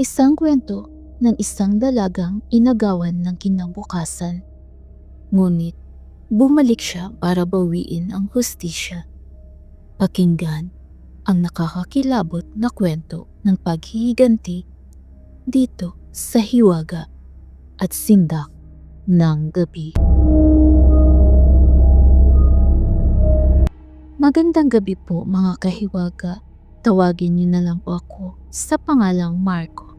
Isang kwento ng isang dalagang inagawan ng kinabukasan. Ngunit bumalik siya para bawiin ang hustisya. Pakinggan ang nakakakilabot na kwento ng paghihiganti dito sa hiwaga at sindak ng gabi. Magandang gabi po mga kahiwaga. Tawagin niyo na lang po ako sa pangalang Marco.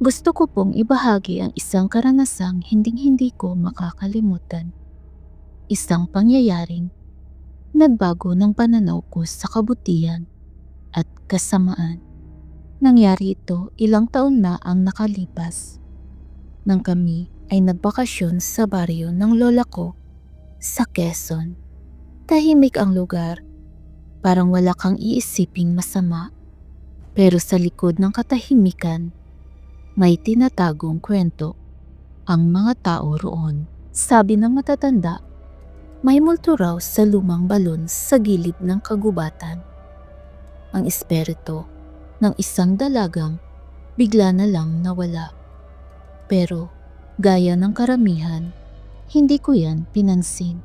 Gusto ko pong ibahagi ang isang karanasang hinding-hindi ko makakalimutan. Isang pangyayaring nagbago ng pananaw ko sa kabutihan at kasamaan. Nangyari ito ilang taon na ang nakalipas. Nang kami ay nagbakasyon sa baryo ng lola ko sa Quezon. Tahimik ang lugar. Parang wala kang iisiping masama. Pero sa likod ng katahimikan, may tinatagong kwento ang mga tao roon. Sabi ng matatanda, may multo raw sa lumang balon sa gilid ng kagubatan. Ang espiritu ng isang dalagang bigla na lang nawala. Pero gaya ng karamihan, hindi ko yan pinansin.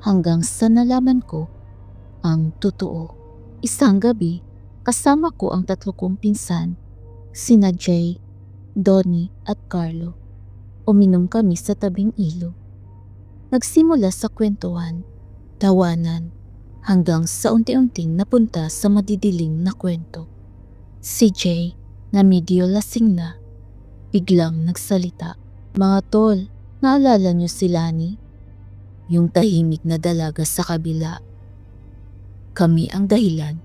Hanggang sa nalaman ko ang totoo. Isang gabi, kasama ko ang tatlo kong pinsan, sina Jay, Donnie at Carlo. Uminom kami sa tabing ilog. Nagsimula sa kwentuhan, tawanan, hanggang sa unti-unting napunta sa madidilim na kwento. Si Jay, na medyo lasing na, biglang nagsalita. Mga tol, naalala niyo si Lani? Yung tahimik na dalaga sa kabila. Kami ang dahilan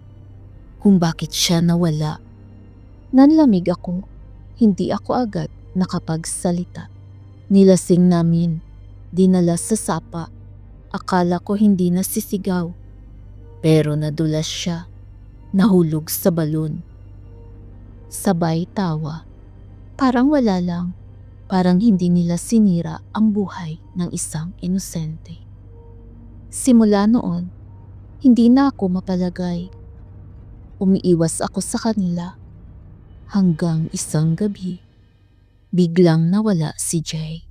kung bakit siya nawala. Nanlamig ako, hindi ako agad nakapagsalita. Nilasing namin, dinala sa sapa. Akala ko hindi nasisigaw. Pero nadulas siya, nahulog sa balon. Sabay tawa. Parang wala lang, parang hindi nila sinira ang buhay ng isang inosente. Simula noon, hindi na ako mapalagay. Umiiwas ako sa kanila hanggang isang gabi. Biglang nawala si Jay.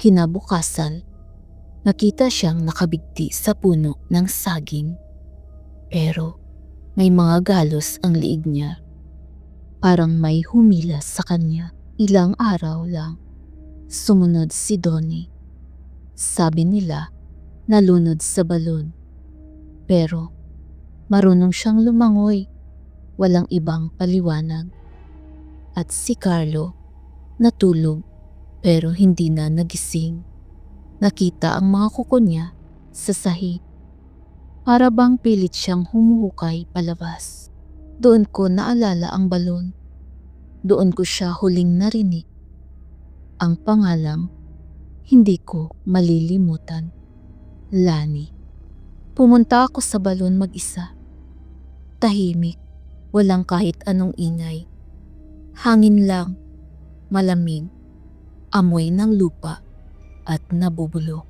Kinabukasan, nakita siyang nakabigti sa puno ng saging. Pero may mga galos ang liig niya. Parang may humila sa kanya. Ilang araw lang. Sumunod si Donnie. Sabi nila, nalunod sa balon. Pero marunong siyang lumangoy. Walang ibang paliwanag. At si Carlo, natulog pero hindi na nagising. Nakita ang mga kuko niya sa sahig. Para bang pilit siyang humuhukay palabas. Doon ko naalala ang balon. Doon ko siya huling narinig. Ang pangalang hindi ko malilimutan. Lani. Pumunta ako sa balon mag-isa. Tahimik, walang kahit anong ingay. Hangin lang, malamig, amoy ng lupa at nabubulok.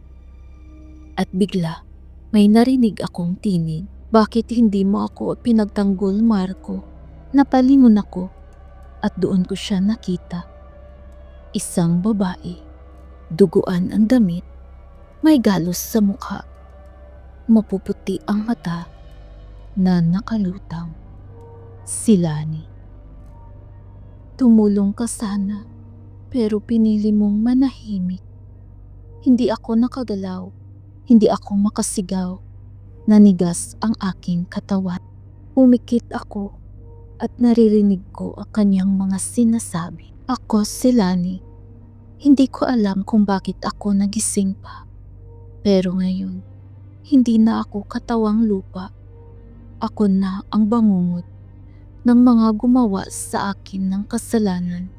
At bigla, may narinig akong tinig. Bakit hindi mo ako pinagtanggol, Marco? Napalingon ako at doon ko siya nakita. Isang babae, duguan ang damit, may galos sa mukha, mapuputi ang mata na nakalutang. Si Lani. Tumulong ka sana, pero pinili mong manahimik. Hindi ako nakagalaw, hindi ako makasigaw. Nanigas ang aking katawan. Umikit ako at naririnig ko ang kanyang mga sinasabi. Ako si Lani. Hindi ko alam kung bakit ako nagising pa. Pero ngayon, hindi na ako katawang lupa. Ako na ang bangungot ng mga gumawa sa akin ng kasalanan.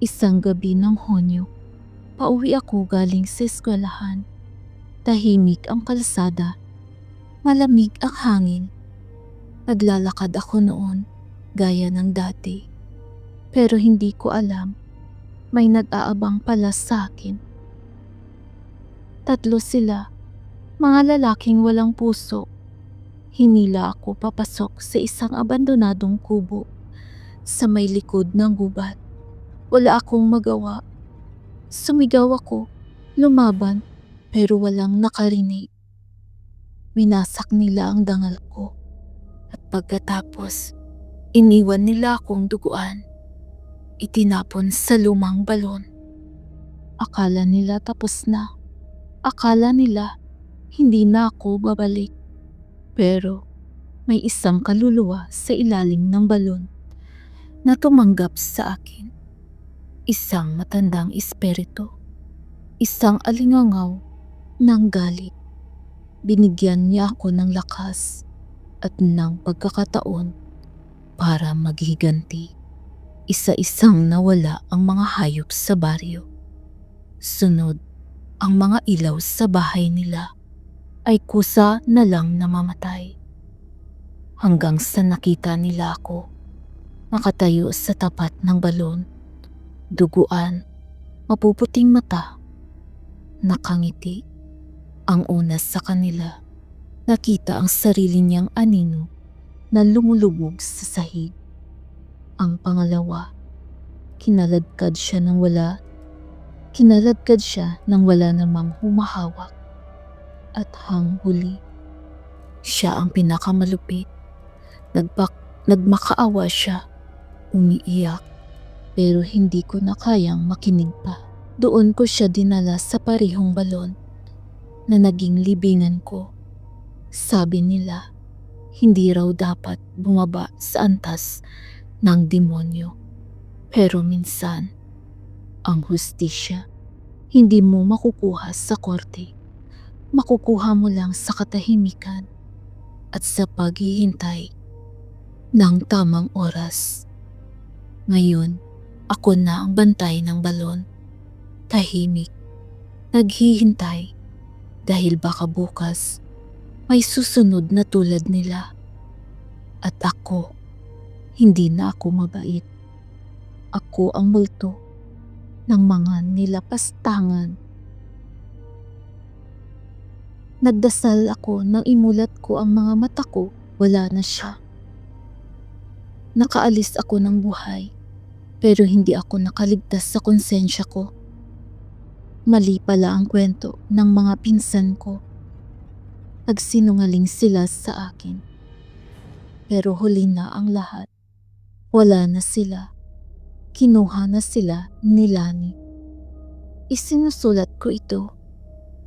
Isang gabi ng Honyo, pauwi ako galing sa eskwelahan. Tahimik ang kalsada, malamig ang hangin. Naglalakad ako noon, gaya ng dati. Pero hindi ko alam, may nag-aabang pala sa akin. Tatlo sila, mga lalaking walang puso. Hinila ako papasok sa isang abandonadong kubo. sa may likod ng gubat. Wala akong magawa. Sumigaw ako, lumaban, pero walang nakarinig. Winasak nila ang dangal ko. At pagkatapos, iniwan nila akong duguan. Itinapon sa lumang balon. Akala nila tapos na. Akala nila hindi na ako babalik. Pero may isang kaluluwa sa ilalim ng balon na tumanggap sa akin. Isang matandang espiritu. Isang alingangaw ng galit. Binigyan niya ako ng lakas at ng pagkakataon para maghiganti. Isa-isang nawala ang mga hayop sa baryo. Sunod, ang mga ilaw sa bahay nila ay kusa na lang namamatay. Hanggang sa nakita nila ako, nakatayo sa tapat ng balon, duguan, mapuputing mata, nakangiti. Ang una sa kanila, nakita ang sarili niyang anino na lumulubog sa sahig. Ang pangalawa, kinaladkad siya ng wala Kinaladkad siya nang wala namang humahawak. At hang huli, siya ang pinakamalupit. Nagbak, nagmakaawa siya, umiiyak, pero hindi ko na kayang makinig pa. Doon ko siya dinala sa parihong balon na naging libingan ko. Sabi nila, hindi raw dapat bumaba sa antas ng demonyo. Pero minsan, ang hustisya, hindi mo makukuha sa korte. Makukuha mo lang sa katahimikan at sa paghihintay ng tamang oras. Ngayon, ako na ang bantay ng balon. Tahimik, naghihintay dahil baka bukas may susunod na tulad nila. At ako, hindi na ako mabait. Ako ang multo ng mga nilapastangan. Nagdasal ako nang imulat ko ang mga mata ko, wala na siya. Nakaalis ako ng buhay, pero hindi ako nakaligtas sa konsensya ko. Mali pala ang kwento ng mga pinsan ko. Nagsinungaling sila sa akin. Pero huli na ang lahat. Wala na sila kinuha na sila ni Lani. Isinusulat ko ito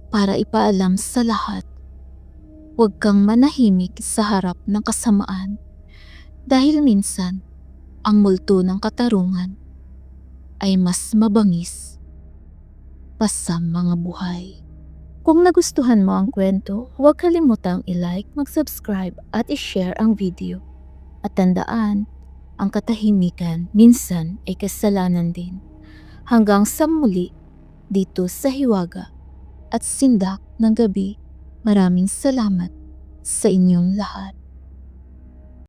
para ipaalam sa lahat. Huwag kang manahimik sa harap ng kasamaan dahil minsan ang multo ng katarungan ay mas mabangis pa sa mga buhay. Kung nagustuhan mo ang kwento, huwag kalimutang i-like, mag-subscribe at i-share ang video. At tandaan, ang katahimikan minsan ay kasalanan din. Hanggang sa muli dito sa Hiwaga at Sindak ng Gabi, maraming salamat sa inyong lahat.